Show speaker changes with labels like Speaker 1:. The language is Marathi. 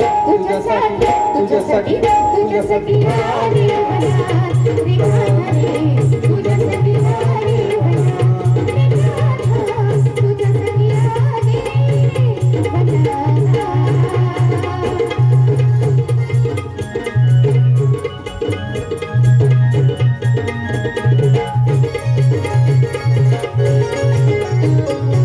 Speaker 1: तुझ्यासाठी तुझ्यासाठी तुझ्यासाठी thank you